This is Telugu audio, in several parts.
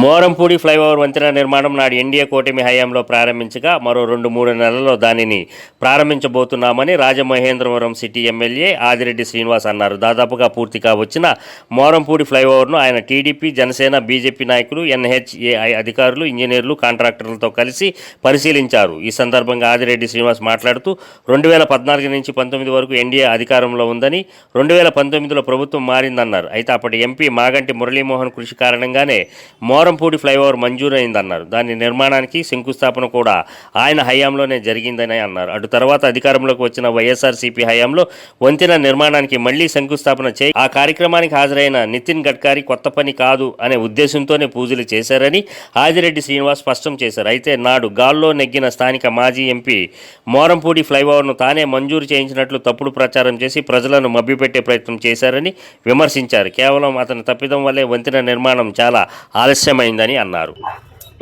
మోరంపూడి ఫ్లైఓవర్ వంతెన నిర్మాణం నాడు ఎన్డీఏ కూటమి హయాంలో ప్రారంభించగా మరో రెండు మూడు నెలల్లో దానిని ప్రారంభించబోతున్నామని రాజమహేంద్రవరం సిటీ ఎమ్మెల్యే ఆదిరెడ్డి శ్రీనివాస్ అన్నారు. దాదాపుగా పూర్తిగా వచ్చిన మోరంపూడి ఫ్లైఓవర్ను ఆయన టీడీపీ జనసేన బీజేపీ నాయకులు ఎన్హెచ్ఏఐ అధికారులు ఇంజనీర్లు కాంట్రాక్టర్లతో కలిసి పరిశీలించారు. ఈ సందర్భంగా ఆదిరెడ్డి శ్రీనివాస్ మాట్లాడుతూ రెండు వేల పద్నాలుగు నుంచి పంతొమ్మిది వరకు ఎన్డీఏ అధికారంలో ఉందని రెండు వేల పంతొమ్మిదిలో ప్రభుత్వం మారిందన్నారు. అయితే అప్పటి ఎంపీ మాగంటి మురళీమోహన్ కృషి కారణంగానే మోరంపూడి ఫ్లైఓవర్ మంజూరైందన్నారు దాని నిర్మాణానికి శంకుస్థాపన కూడా ఆయన హయాంలోనే జరిగిందని అన్నారు. అటు తర్వాత అధికారంలోకి వచ్చిన వైఎస్ఆర్సీపీ హయాంలో వంతెన నిర్మాణానికి మళ్ళీ శంకుస్థాపన చేయి ఆ కార్యక్రమానికి హాజరైన నితిన్ గడ్కరీ కొత్త పని కాదు అనే ఉద్దేశంతోనే పూజలు చేశారని ఆదిరెడ్డి శ్రీనివాస్ స్పష్టం చేశారు. అయితే నాడు గాల్లో నెగ్గిన స్థానిక మాజీ ఎంపీ మోరంపూడి ఫ్లైఓవర్ను తానే మంజూరు చేయించినట్లు తప్పుడు ప్రచారం చేసి ప్రజలను మభ్యపెట్టే ప్రయత్నం చేశారని విమర్శించారు. కేవలం అతని తప్పిదం వల్లే వంతెన నిర్మాణం చాలా ఆలస్యం ఆలస్యమైందని అన్నారు.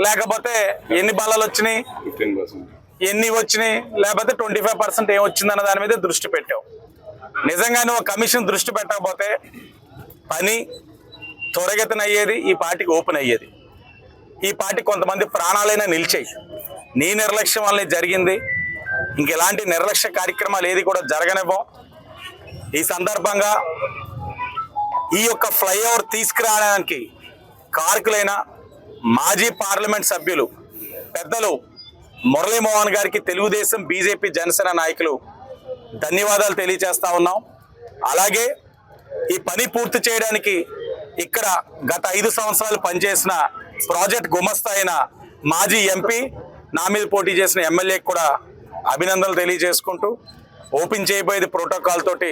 లేకపోతే ఎన్ని బలాలు వచ్చినాయి? ఎన్ని వచ్చినాయి? లేకపోతే ట్వంటీ ఫైవ్ పర్సెంట్ ఏమొచ్చిందన్న దాని మీద దృష్టి పెట్టావు. నిజంగా నువ్వు కమిషన్ దృష్టి పెట్టకపోతే పని త్వరగతిన అయ్యేది ఈ పార్టీకి ఓపెన్ అయ్యేది. ఈ పార్టీ కొంతమంది ప్రాణాలైనా నిలిచాయి. నీ నిర్లక్ష్యం వల్లే జరిగింది. ఇంక ఇలాంటి నిర్లక్ష్య కార్యక్రమాలు ఏది కూడా జరగనివ్వం. ఈ సందర్భంగా ఈ యొక్క ఫ్లైఓవర్ తీసుకురావడానికి కార్కులైన మాజీ పార్లమెంట్ సభ్యులు పెద్దలు మురళీమోహన్ గారికి తెలుగుదేశం బీజేపీ జనసేన నాయకులు ధన్యవాదాలు తెలియజేస్తా ఉన్నాం. అలాగే ఈ పని పూర్తి చేయడానికి ఇక్కడ గత ఐదు సంవత్సరాలు పనిచేసిన ప్రాజెక్ట్ గుమస్తా అయిన మాజీ ఎంపీ నా మీద పోటీ చేసిన ఎమ్మెల్యేకి కూడా అభినందనలు తెలియజేసుకుంటూ ఓపెన్ చేయబోయేది ప్రోటోకాల్ తోటి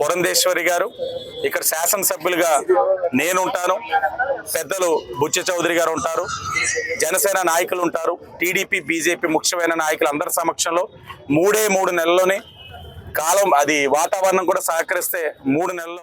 పురంధేశ్వరి గారు ఇక్కడ శాసనసభ్యులుగా నేను ఉంటాను పెద్దలు బుచ్చ చౌదరి గారు ఉంటారు. జనసేన నాయకులు ఉంటారు. టీడీపీ బీజేపీ ముఖ్యమైన నాయకులు అందరి సమక్షంలో మూడే మూడు నెలల్లోనే కాలం అది వాతావరణం కూడా సహకరిస్తే మూడు నెలల్లో